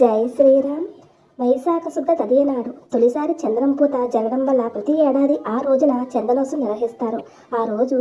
జై శ్రీరామ్. వైశాఖ శుద్ధ తదియనాడు తొలిసారి చంద్రం పూత జరగడం వల్ల ప్రతి ఏడాది ఆ రోజున చందనోత్సవం నిర్వహిస్తారు. ఆ రోజు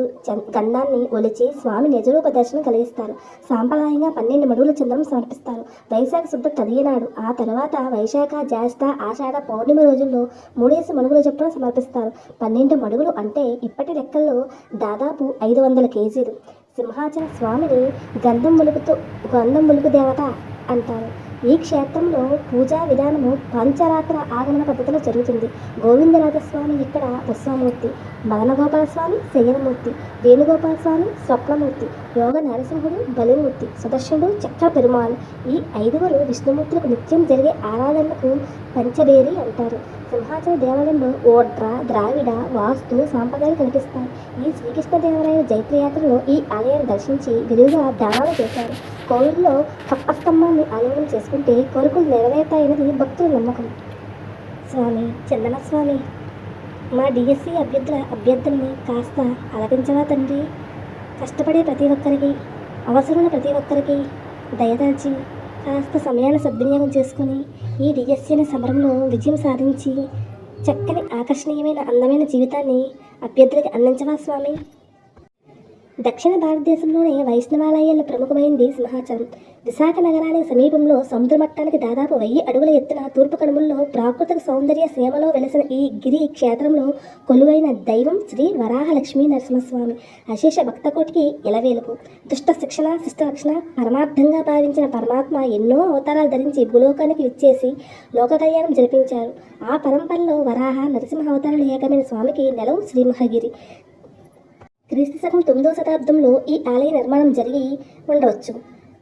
గంధాన్ని ఒలిచి స్వామి నిజరూప దర్శనం కలిగిస్తారు. సాంప్రదాయంగా పన్నెండు మడుగుల చంద్రం సమర్పిస్తారు. వైశాఖ శుద్ధ తదియనాడు ఆ తర్వాత వైశాఖ జ్యేష్ఠ ఆషాఢ పౌర్ణమి రోజుల్లో మూడేసి మడుగుల చొప్పున సమర్పిస్తారు. పన్నెండు మడుగులు అంటే ఇప్పటి లెక్కల్లో దాదాపు ఐదు వందల కేజీలు. సింహాచల స్వామిని గంధం ములుపుతో గంధం ములుగు దేవత అంటారు. ఈ క్షేత్రంలో పూజా విధానము పంచరాత్ర ఆగమన పద్ధతిలో జరుగుతుంది. గోవిందరాజస్వామి ఇక్కడ ఉత్సవమూర్తి మదనగోపాల స్వామి శయనమూర్తి వేణుగోపాల స్వామి స్వప్నమూర్తి యోగ నరసింహుడు బలిమూర్తి సుదర్శనుడు చక్ర పెరుమాళ్ ఈ ఐదుగురు విష్ణుమూర్తులకు నిత్యం జరిగే ఆరాధనలకు పంచబేరి అంటారు. సింహాచల దేవాలయంలో ఓడ్ర ద్రావిడ వాస్తు సాంప్రదాయాలు కనిపిస్తాయి. ఈ శ్రీకృష్ణదేవరాయ జైత్రయాత్రలో ఈ ఆలయాన్ని దర్శించి విరివిగా దానాలు చేశారు. కోవిల్లో కప్పస్తంభాన్ని ఆలయం చేసుకుంటే కోరికలు నెరవేరుతాయన్నది భక్తుల నమ్మకం. స్వామి చందన స్వామి మా డిఎస్సి అభ్యర్థుల అభ్యర్థుల్ని కాస్త అలపించవా తండ్రి? కష్టపడే ప్రతి ఒక్కరికి అవసరమైన ప్రతి ఒక్కరికి దయదాల్చి కాస్త సమయాన్ని సద్వినియోగం చేసుకొని ఈ డిఎస్సి అనే సమరంలో విజయం సాధించి చక్కని ఆకర్షణీయమైన అందమైన జీవితాన్ని అభ్యర్థులకి అందించవా స్వామి? దక్షిణ భారతదేశంలోనే వైష్ణవాలయాల్లో ప్రముఖమైంది సింహాచలం విశాఖ నగరానికి సమీపంలో సముద్ర మట్టానికి దాదాపు వెయ్యి అడుగుల ఎత్తున తూర్పు కనుమల్లో ప్రాకృతిక సౌందర్య సీమలో వెలసిన ఈ గిరి క్షేత్రంలో కొలువైన దైవం శ్రీ వరాహ లక్ష్మీ నరసింహస్వామి. అశేష భక్తకోటికి ఇలవేలుపు. దుష్ట శిక్షణ శిష్ట రక్షణ పరమార్థంగా భావించిన పరమాత్మ ఎన్నో అవతారాలు ధరించి భూలోకానికి విచ్చేసి లోక కళ్యాణం జరిపించారు. ఆ పరంపరలో వరాహ నరసింహ అవతారాలు ఏకమైన స్వామికి నెలవు శ్రీమహగిరి క్రీస్తు శకం తొమ్మిదవ శతాబ్దంలో ఈ ఆలయ నిర్మాణం జరిగి ఉండవచ్చు.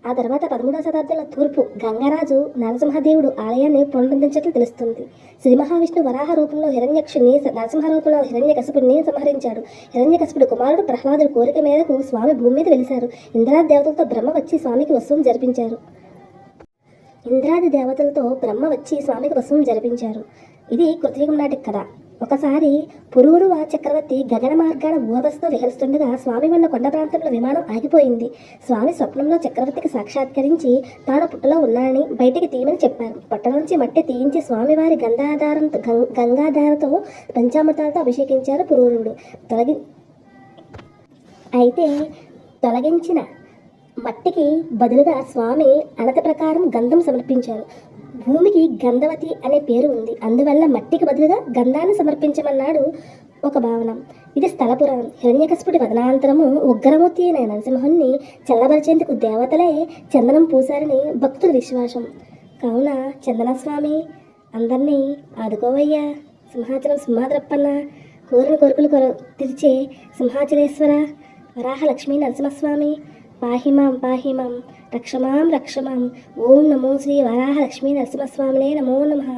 ఆ తర్వాత పదమూడవ శతాబ్దంలో తూర్పు గంగరాజు నరసింహదేవుడు ఆలయాన్ని పునరుద్ధరించినట్లు తెలుస్తుంది. శ్రీ మహావిష్ణు వరాహ రూపంలో హిరణ్యక్షుని నరసింహ రూపంలో హిరణ్యకశపుడిని సంహరించాడు. హిరణ్యకశపుడు కుమారుడు ప్రహ్లాదుడు కోరిక మేరకు స్వామి భూమి మీద వెలిశారు. ఇంద్రాది దేవతలతో బ్రహ్మ వచ్చి స్వామికి ఉత్సవం జరిపించారు. ఇంద్రాది దేవతలతో బ్రహ్మ వచ్చి స్వామికి ఉత్సవం జరిపించారు. ఇది కృతయుగం నాటి కథ. ఒకసారి పురూరువ చక్రవర్తి గగన మార్గాన ఊర్వశతో విహరిస్తుండగా స్వామి ఉన్న కొండ ప్రాంతంలో విమానం ఆగిపోయింది. స్వామి స్వప్నంలో చక్రవర్తికి సాక్షాత్కరించి తాను పుట్టలో ఉన్నానని బయటికి తీయమని చెప్పారు. పుట్టలోంచి మట్టి తీయించి స్వామివారి గంగాధారంతో గం- గంగాధారతో పంచామృతాలతో అభిషేకించారు పురూరుడు. తొలగి అయితే తొలగించిన మట్టికి బదులుగా స్వామి అనత ప్రకారం గంధం సమర్పించారు. భూమికి గంధవతి అనే పేరు ఉంది. అందువల్ల మట్టికి బదులుగా గంధాన్ని సమర్పించమన్నాడు ఒక భావన. ఇది స్థల పురాణం. వదనాంతరము ఉగ్రమూర్తి అయిన నరసింహుణ్ణి చల్లబరిచేందుకు దేవతలే చందనం పూశారని భక్తుల విశ్వాసం. కావున చందనస్వామి అందరినీ ఆదుకోవయ్యా. సింహాచలం సింహాద్రప్పన్న కోరిన కోరికలు కొర తీర్చే సింహాచలేశ్వర వరాహ లక్ష్మీ నరసింహస్వామి పాహిమాం పాహిమాం రక్షమాం రక్షమాం ఓం నమో శ్రీ వరాహ లక్ష్మీ నరసింహస్వామినే నమో నమః